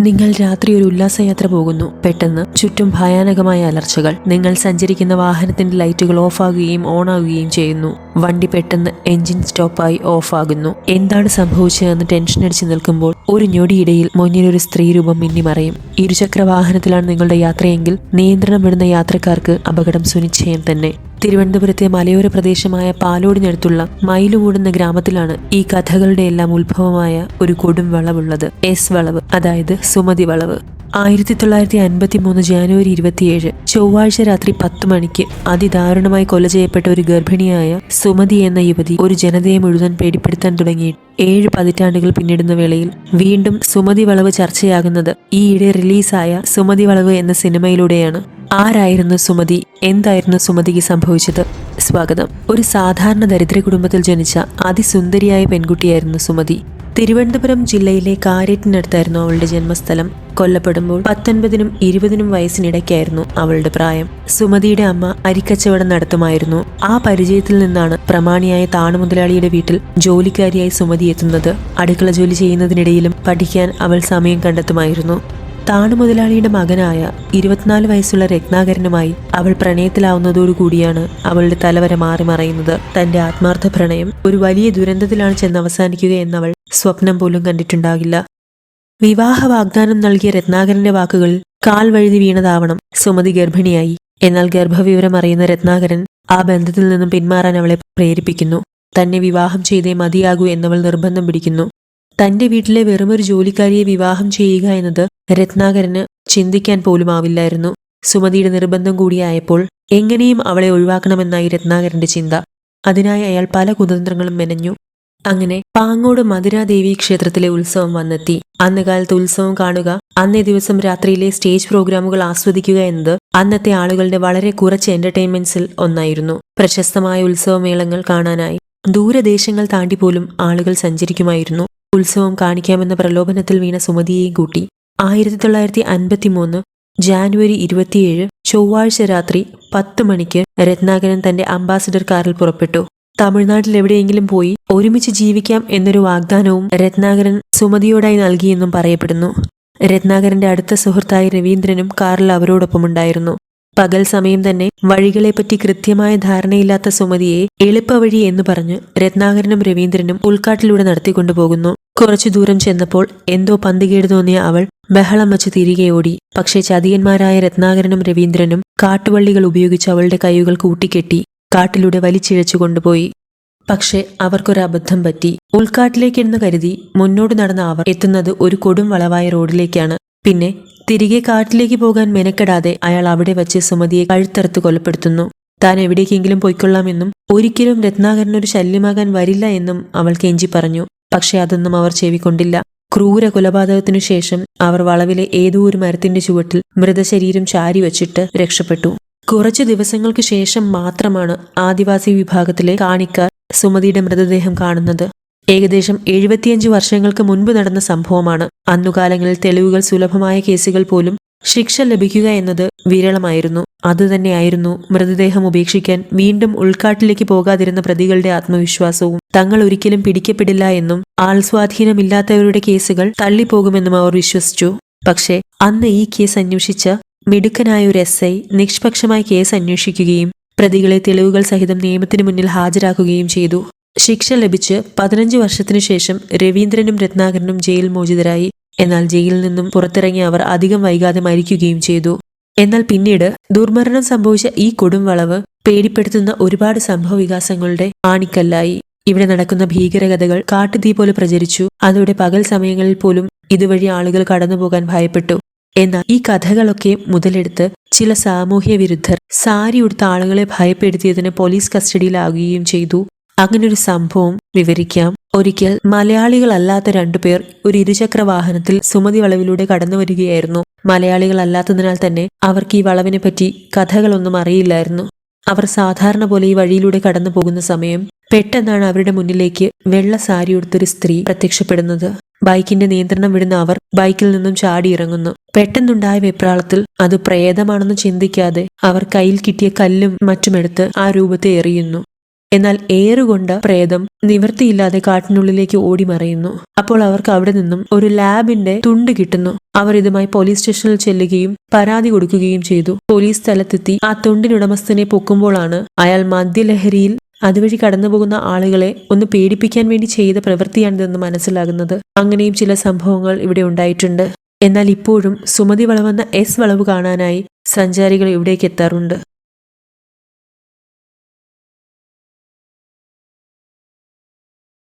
നിങ്ങൾ രാത്രി ഒരു ഉല്ലാസയാത്ര പോകുന്നു. പെട്ടെന്ന് ചുറ്റും ഭയാനകമായ അലർച്ചകൾ. നിങ്ങൾ സഞ്ചരിക്കുന്ന വാഹനത്തിന്റെ ലൈറ്റുകൾ ഓഫാകുകയും ഓണാകുകയും ചെയ്യുന്നു. വണ്ടി പെട്ടെന്ന് എഞ്ചിൻ സ്റ്റോപ്പായി ഓഫാകുന്നു. എന്താണ് സംഭവിച്ചതെന്ന് ടെൻഷൻ അടിച്ചു നിൽക്കുമ്പോൾ ഒരു ഞൊടിയിടയിൽ മുന്നിൽ ഒരു സ്ത്രീ രൂപം മിന്നിമറയും ഇരുചക്ര വാഹനത്തിലാണ് നിങ്ങളുടെ യാത്രയെങ്കിൽ നിയന്ത്രണം വിടുന്ന യാത്രക്കാർക്ക് അപകടം സുനിശ്ചയം തന്നെ. തിരുവനന്തപുരത്തെ മലയോര പ്രദേശമായ പാലോടിനടുത്തുള്ള മയിലുകൂടുന്ന ഗ്രാമത്തിലാണ് ഈ കഥകളുടെ എല്ലാം ഉത്ഭവമായ ഒരു കൊടും വളവുള്ളത്. എസ് വളവ് അതായത് സുമതി വളവ്. ആയിരത്തി തൊള്ളായിരത്തി അൻപത്തി മൂന്ന് ജാനുവരി ഇരുപത്തിയേഴ് ചൊവ്വാഴ്ച രാത്രി പത്ത് മണിക്ക് അതിദാരുണമായി കൊല ചെയ്യപ്പെട്ട ഒരു ഗർഭിണിയായ സുമതി എന്ന യുവതി ഒരു ജനതയെ മുഴുവൻ പേടിപ്പെടുത്താൻ തുടങ്ങി. ഏഴ് പതിറ്റാണ്ടുകൾ പിന്നിടുന്ന വേളയിൽ വീണ്ടും സുമതി വളവ് ചർച്ചയാകുന്നത് ഈയിടെ റിലീസായ സുമതി വളവ് എന്ന സിനിമയിലൂടെയാണ്. ആരായിരുന്നു സുമതി? എന്തായിരുന്നു സുമതിക്ക് സംഭവിച്ചത്? സ്വാഗതം. ഒരു സാധാരണ ദരിദ്ര കുടുംബത്തിൽ ജനിച്ച അതിസുന്ദരിയായ പെൺകുട്ടിയായിരുന്നു സുമതി. തിരുവനന്തപുരം ജില്ലയിലെ കാരേറ്റിനടുത്തായിരുന്നു അവളുടെ ജന്മസ്ഥലം. കൊല്ലപ്പെടുമ്പോൾ പത്തൊൻപതിനും ഇരുപതിനും വയസ്സിനിടയ്ക്കായിരുന്നു അവളുടെ പ്രായം. സുമതിയുടെ അമ്മ അരിക്കച്ചവടം നടത്തുമായിരുന്നു. ആ പരിചയത്തിൽ നിന്നാണ് പ്രമാണിയായ താണുമുതലാളിയുടെ വീട്ടിൽ ജോലിക്കാരിയായി സുമതി എത്തുന്നത്. അടുക്കള ജോലി ചെയ്യുന്നതിനിടയിലും പഠിക്കാൻ അവൾ സമയം കണ്ടെത്തുമായിരുന്നു. താണു മുതലാളിയുടെ മകനായ ഇരുപത്തിനാല് വയസ്സുള്ള രത്നാകരനുമായി അവൾ പ്രണയത്തിലാവുന്നതോടുകൂടിയാണ് അവളുടെ തലവരെ മാറി മറയുന്നത്. തന്റെ ആത്മാർത്ഥ പ്രണയം ഒരു വലിയ ദുരന്തത്തിലാണ് ചെന്ന് അവസാനിക്കുക എന്നവൾ സ്വപ്നം പോലും കണ്ടിട്ടുണ്ടാകില്ല. വിവാഹ വാഗ്ദാനം നൽകിയ രത്നാകരന്റെ വാക്കുകൾ കാൽ വഴുതി വീണതാവണം. സുമതി ഗർഭിണിയായി. എന്നാൽ ഗർഭവിവരം അറിയുന്ന രത്നാകരൻ ആ ബന്ധത്തിൽ നിന്നും പിന്മാറാൻ അവളെ പ്രേരിപ്പിക്കുന്നു. തന്നെ വിവാഹം ചെയ്തേ മതിയാകൂ എന്നവൾ നിർബന്ധം പിടിക്കുന്നു. തന്റെ വീട്ടിലെ വെറുമൊരു ജോലിക്കാരിയെ വിവാഹം ചെയ്യുക എന്നത് രത്നാകരന് ചിന്തിക്കാൻ പോലും ആവില്ലായിരുന്നു സുമതിയുടെ നിർബന്ധം കൂടിയായപ്പോൾ എങ്ങനെയും അവളെ ഒഴിവാക്കണമെന്നായി രത്നാകരന്റെ ചിന്ത. അതിനായി അയാൾ പല കുതന്ത്രങ്ങളും മെനഞ്ഞു. അങ്ങനെ പാങ്ങോട് മധുരാദേവി ക്ഷേത്രത്തിലെ ഉത്സവം വന്നെത്തി. അന്ന് കാലത്ത് ഉത്സവം കാണുക അന്നേ ദിവസം രാത്രിയിലെ സ്റ്റേജ് പ്രോഗ്രാമുകൾ ആസ്വദിക്കുക എന്നത് അന്നത്തെ ആളുകളുടെ വളരെ കുറച്ച് എന്റർടൈൻമെന്റ്സിൽ ഒന്നായിരുന്നു. പ്രശസ്തമായ ഉത്സവമേളങ്ങൾ കാണാനായി ദൂരദേശങ്ങൾ താണ്ടി പോലും ആളുകൾ സഞ്ചരിക്കുമായിരുന്നു. ഉത്സവം കാണിക്കാമെന്ന പ്രലോഭനത്തിൽ വീണ സുമതിയെയും കൂട്ടി ആയിരത്തി തൊള്ളായിരത്തി അൻപത്തി മൂന്ന് ജാനുവരി ഇരുപത്തിയേഴ് ചൊവ്വാഴ്ച രാത്രി പത്ത് മണിക്ക് രത്നാകരൻ തന്റെ അംബാസിഡർ കാറിൽ പുറപ്പെട്ടു. തമിഴ്നാട്ടിൽ എവിടെയെങ്കിലും പോയി ഒരുമിച്ച് ജീവിക്കാം എന്നൊരു വാഗ്ദാനവും രത്നാകരൻ സുമതിയോടായി നൽകിയെന്നും പറയപ്പെടുന്നു. രത്നാകരന്റെ അടുത്ത സുഹൃത്തായ രവീന്ദ്രനും കാറിൽ അവരോടൊപ്പമുണ്ടായിരുന്നു. പകൽ സമയം തന്നെ വഴികളെപ്പറ്റി കൃത്യമായ ധാരണയില്ലാത്ത സുമതിയെ എളുപ്പവഴി എന്ന് പറഞ്ഞ് രത്നാകരനും രവീന്ദ്രനും ഉൾക്കാട്ടിലൂടെ നടത്തിക്കൊണ്ടുപോകുന്നു. കുറച്ചു ദൂരം ചെന്നപ്പോൾ എന്തോ പന്തികേട് തോന്നിയ അവൾ ബഹളം വച്ച് തിരികെ ഓടി. പക്ഷേ ചതിയന്മാരായ രത്നാകരനും രവീന്ദ്രനും കാട്ടുവള്ളികൾ ഉപയോഗിച്ച് അവളുടെ കൈകൾ കൂട്ടിക്കെട്ടി. കാട്ടിലൂടെ വലിച്ചിഴച്ചു കൊണ്ടുപോയി. പക്ഷേ അവർക്കൊരബദ്ധം പറ്റി. ഉൾക്കാട്ടിലേക്കെന്ന് കരുതി മുന്നോട്ട് നടന്ന അവർ എത്തുന്നത് ഒരു കൊടും വളവായ റോഡിലേക്കാണ്. പിന്നെ തിരികെ കാട്ടിലേക്ക് പോകാൻ മെനക്കെടാതെ അയാൾ അവിടെ വച്ച് സുമതിയെ കഴുത്തറുത്ത് കൊലപ്പെടുത്തുന്നു. താൻ എവിടേക്കെങ്കിലും പോയിക്കൊള്ളാമെന്നും ഒരിക്കലും രത്നാകരനൊരു ശല്യമാകാൻ വരില്ല എന്നും അവൾ കെഞ്ചി പറഞ്ഞു. പക്ഷെ അതൊന്നും അവർ ചെവിക്കൊണ്ടില്ല. ക്രൂര കൊലപാതകത്തിനു ശേഷം അവർ വളവിലെ ഏതോ ഒരു മരത്തിന്റെ ചുവട്ടിൽ മൃതശരീരം ചാരി വച്ചിട്ട് രക്ഷപ്പെട്ടു. കുറച്ചു ദിവസങ്ങൾക്ക് ശേഷം മാത്രമാണ് ആദിവാസി വിഭാഗത്തിലെ കാണിക്കാർ സുമതിയുടെ മൃതദേഹം കാണുന്നത്. ഏകദേശം എഴുപത്തിയഞ്ച് വർഷങ്ങൾക്ക് മുൻപ് നടന്ന സംഭവമാണ്. അന്നുകാലങ്ങളിൽ തെളിവുകൾ സുലഭമായ കേസുകൾ പോലും ശിക്ഷ ലഭിക്കുക എന്നത് വിരളമായിരുന്നു. അതുതന്നെയായിരുന്നു മൃതദേഹം ഉപേക്ഷിക്കാൻ വീണ്ടും ഉൾക്കാട്ടിലേക്ക് പോകാതിരുന്ന പ്രതികളുടെ ആത്മവിശ്വാസവും തങ്ങൾ ഒരിക്കലും പിടിക്കപ്പെടില്ല എന്നും ആൾസ്വാധീനമില്ലാത്തവരുടെ കേസുകൾ തള്ളിപ്പോകുമെന്നും അവർ വിശ്വസിച്ചു. പക്ഷേ അന്ന് ഈ കേസ് അന്വേഷിച്ച മിടുക്കനായ ഒരു എസ് ഐ നിഷ്പക്ഷമായി കേസ് അന്വേഷിക്കുകയും പ്രതികളെ തെളിവുകൾ സഹിതം നിയമത്തിന് മുന്നിൽ ഹാജരാക്കുകയും ചെയ്തു. ശിക്ഷ ലഭിച്ച് പതിനഞ്ച് വർഷത്തിനു ശേഷം രവീന്ദ്രനും രത്നാകരനും ജയിൽ മോചിതരായി. എന്നാൽ ജയിലിൽ നിന്നും പുറത്തിറങ്ങിയ അവർ അധികം വൈകാതെ മരിക്കുകയും ചെയ്തു. എന്നാൽ പിന്നീട് ദുർമരണം സംഭവിച്ച ഈ കൊടും വളവ് പേടിപ്പെടുത്തുന്ന ഒരുപാട് സംഭവ വികാസങ്ങളുടെ ആണിക്കല്ലായി. ഇവിടെ നടക്കുന്ന ഭീകരകഥകൾ കാട്ടുതീ പോലെ പ്രചരിച്ചു. അതോടെ പകൽ സമയങ്ങളിൽ പോലും ഇതുവഴി ആളുകൾ കടന്നുപോകാൻ ഭയപ്പെട്ടു. എന്നാൽ ഈ കഥകളൊക്കെ മുതലെടുത്ത് ചില സാമൂഹ്യ വിരുദ്ധർ സാരി ഉടുത്ത ആളുകളെ ഭയപ്പെടുത്തിയതിന് പോലീസ് കസ്റ്റഡിയിലാകുകയും ചെയ്തു. അങ്ങനെ ഒരു സംഭവം വിവരിക്കാം. ഒരിക്കൽ മലയാളികളല്ലാത്ത രണ്ടുപേർ ഒരു ഇരുചക്ര വാഹനത്തിൽ സുമതി വളവിലൂടെ കടന്നു വരികയായിരുന്നു. മലയാളികളല്ലാത്തതിനാൽ തന്നെ അവർക്ക് ഈ വളവിനെ പറ്റി കഥകളൊന്നും അറിയില്ലായിരുന്നു. അവർ സാധാരണ പോലെ ഈ വഴിയിലൂടെ കടന്നു പോകുന്ന സമയം പെട്ടെന്നാണ് അവരുടെ മുന്നിലേക്ക് വെള്ള സാരി ഉടുത്തൊരു സ്ത്രീ പ്രത്യക്ഷപ്പെടുന്നത്. ബൈക്കിന്റെ നിയന്ത്രണം വിടുന്ന അവർ ബൈക്കിൽ നിന്നും ചാടിയിറങ്ങുന്നു. പെട്ടെന്നുണ്ടായ വെപ്രാളത്തിൽ അത് പ്രേതമാണെന്ന് ചിന്തിക്കാതെ അവർ കയ്യിൽ കിട്ടിയ കല്ലും മറ്റുമെടുത്ത് ആ രൂപത്തെ എറിയുന്നു. എന്നാൽ ഏറുകൊണ്ട് പ്രേതം നിവൃത്തിയില്ലാതെ കാട്ടിനുള്ളിലേക്ക് ഓടി മറയുന്നു അപ്പോൾ അവർക്ക് അവിടെ നിന്നും ഒരു ലാബിന്റെ തുണ്ട് കിട്ടുന്നു. അവർ ഇതുമായി പോലീസ് സ്റ്റേഷനിൽ ചെല്ലുകയും പരാതി കൊടുക്കുകയും ചെയ്തു. പോലീസ് സ്ഥലത്തെത്തി ആ തുണ്ടിനുടമസ്ഥനെ പൊക്കുമ്പോഴാണ് അയാൾ മദ്യലഹരിയിൽ അതുവഴി കടന്നുപോകുന്ന ആളുകളെ ഒന്ന് പേടിപ്പിക്കാൻ വേണ്ടി ചെയ്ത പ്രവൃത്തിയാണിതെന്ന് മനസ്സിലാകുന്നത്. അങ്ങനെയും ചില സംഭവങ്ങൾ ഇവിടെ ഉണ്ടായിട്ടുണ്ട്. എന്നാൽ ഇപ്പോഴും സുമതി വളവെന്ന എസ് വളവ് കാണാനായി സഞ്ചാരികൾ ഇവിടേക്ക് എത്താറുണ്ട്.